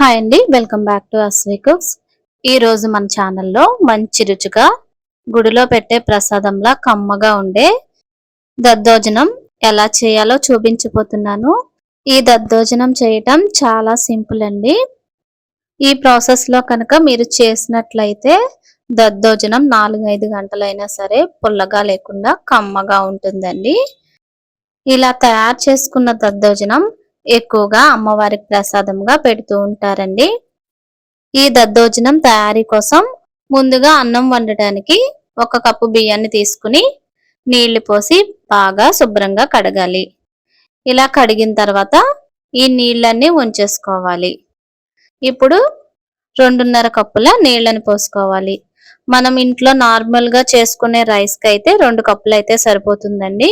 Hi అండి welcome back to Aswi cooks. ఈరోజు మన ఛానల్లో మంచి రుచిగా గుడిలో పెట్టే ప్రసాదంలా కమ్మగా ఉండే దద్దోజనం ఎలా చేయాలో చూపించిపోతున్నాను ఈ దద్దోజనం చేయటం చాలా సింపుల్ అండి. ఈ ప్రాసెస్లో కనుక మీరు చేసినట్లయితే దద్దోజనం నాలుగైదు గంటలైనా సరే పుల్లగా లేకుండా కమ్మగా ఉంటుందండి. ఇలా తయారు చేసుకున్న దద్దోజనం ఎక్కువగా అమ్మవారికి ప్రసాదంగా పెడుతూ ఉంటారండి. ఈ దద్దోజనం తయారీ కోసం ముందుగా అన్నం వండటానికి ఒక కప్పు బియ్యాన్ని తీసుకుని నీళ్ళు పోసి బాగా శుభ్రంగా కడగాలి. ఇలా కడిగిన తర్వాత ఈ నీళ్ళన్నీ ఉంచేసుకోవాలి. ఇప్పుడు రెండున్నర కప్పుల నీళ్ళని పోసుకోవాలి. మనం ఇంట్లో నార్మల్గా చేసుకునే రైస్కి అయితే రెండు కప్పులు అయితే సరిపోతుందండి.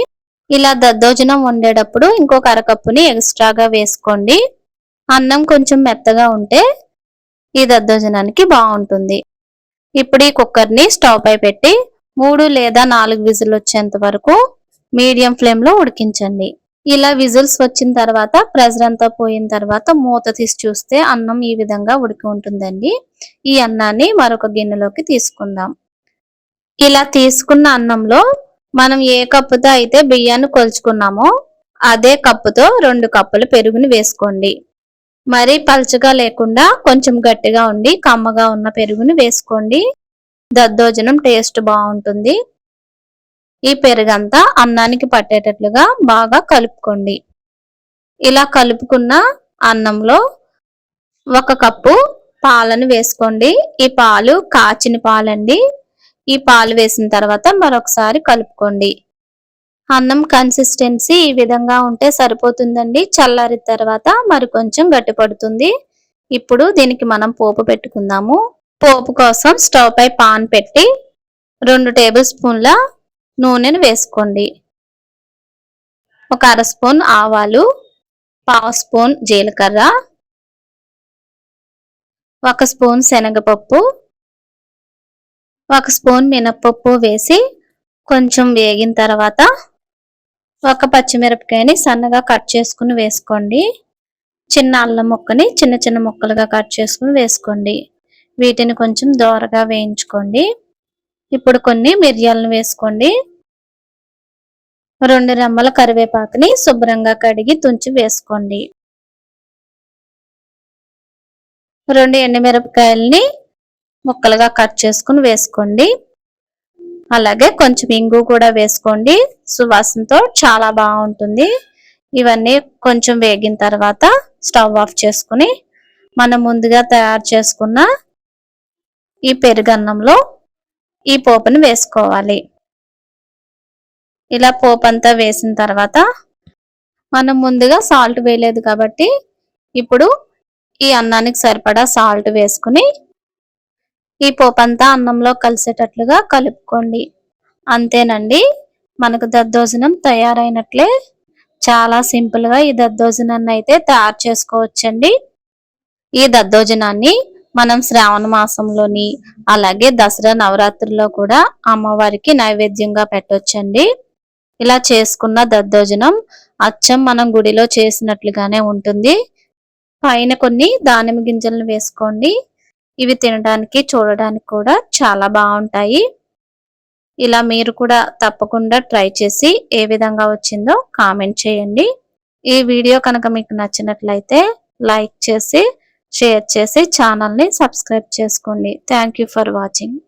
ఇలా దద్దోజనం వండేటప్పుడు ఇంకొక అరకప్పుని ఎక్స్ట్రాగా వేసుకోండి. అన్నం కొంచెం మెత్తగా ఉంటే ఈ దద్దోజనానికి బాగుంటుంది. ఇప్పుడు ఈ కుక్కర్ని స్టవ్ పై పెట్టి మూడు లేదా నాలుగు విజిల్ వచ్చేంత వరకు మీడియం ఫ్లేమ్లో ఉడికించండి. ఇలా విజిల్స్ వచ్చిన తర్వాత ప్రెజర్ అంతా పోయిన తర్వాత మూత తీసి చూస్తే అన్నం ఈ విధంగా ఉడికి ఉంటుందండి. ఈ అన్నాన్ని మరొక గిన్నెలోకి తీసుకుందాం. ఇలా తీసుకున్న అన్నంలో మనం ఏ కప్పుతో అయితే బియ్యాన్ని కొలుచుకున్నామో అదే కప్పుతో రెండు కప్పులు పెరుగుని వేసుకోండి. మరీ పల్చగా లేకుండా కొంచెం గట్టిగా ఉండి కమ్మగా ఉన్న పెరుగుని వేసుకోండి. దద్దోజనం టేస్ట్ బాగుంటుంది. ఈ పెరుగంతా అన్నానికి పట్టేటట్లుగా బాగా కలుపుకోండి. ఇలా కలుపుకున్న అన్నంలో ఒక కప్పు పాలను వేసుకోండి. ఈ పాలు కాచిన పాలండి. ఈ పాలు వేసిన తర్వాత మరొకసారి కలుపుకోండి. అన్నం కన్సిస్టెన్సీ ఈ విధంగా ఉంటే సరిపోతుందండి. చల్లారిన తర్వాత మరి కొంచెం గట్టిపడుతుంది. ఇప్పుడు దీనికి మనం పోపు పెట్టుకుందాము. పోపు కోసం స్టవ్ పై పాన్ పెట్టి రెండు టేబుల్ స్పూన్ల నూనెను వేసుకోండి. ఒక అర స్పూన్ ఆవాలు పావు స్పూన్ జీలకర్ర ఒక స్పూన్ శనగపప్పు ఒక స్పూన్ మినప్పప్పు వేసి కొంచెం వేగిన తర్వాత ఒక పచ్చిమిరపకాయని సన్నగా కట్ చేసుకుని వేసుకోండి. చిన్న అల్లం ముక్కని చిన్న చిన్న ముక్కలుగా కట్ చేసుకుని వేసుకోండి. వీటిని కొంచెం దోరగా వేయించుకోండి. ఇప్పుడు కొన్ని మిరియాలను వేసుకోండి. రెండు రెమ్మల కరివేపాకుని శుభ్రంగా కడిగి తుంచి వేసుకోండి. రెండు ఎండుమిరపకాయలని ముక్కలుగా కట్ చేసుకుని వేసుకోండి. అలాగే కొంచెం ఇంగు కూడా వేసుకోండి. సువాసనతో చాలా బాగుంటుంది. ఇవన్నీ కొంచెం వేగిన తర్వాత స్టవ్ ఆఫ్ చేసుకుని మనం ముందుగా తయారు చేసుకున్న ఈ పెరుగన్నంలో ఈ పోపుని వేసుకోవాలి. ఇలా పోపు అంతా వేసిన తర్వాత మనం ముందుగా సాల్ట్ వేయలేదు కాబట్టి ఇప్పుడు ఈ అన్నానికి సరిపడా సాల్ట్ వేసుకుని ఈ పోపంతా అన్నంలో కలిసేటట్లుగా కలుపుకోండి. అంతేనండి మనకు దద్దోజనం తయారైనట్లే. చాలా సింపుల్గా ఈ దద్దోజనాన్ని అయితే తయారు చేసుకోవచ్చండి. ఈ దద్దోజనాన్ని మనం శ్రావణ మాసంలోని అలాగే దసరా నవరాత్రిలో కూడా అమ్మవారికి నైవేద్యంగా పెట్టొచ్చండి. ఇలా చేసుకున్న దద్దోజనం అచ్చం మనం గుడిలో చేసినట్లుగానే ఉంటుంది. పైన కొన్ని దానిమ్మ గింజలను వేసుకోండి. ఇవి తినడానికి చూడడానికి కూడా చాలా బాగుంటాయి. ఇలా మీరు కూడా తప్పకుండా ట్రై చేసి ఏ విధంగా వచ్చిందో కామెంట్ చేయండి. ఈ వీడియో కనుక మీకు నచ్చినట్లయితే లైక్ చేసి షేర్ చేసి ఛానల్ని సబ్స్క్రైబ్ చేసుకోండి. Thank for watching.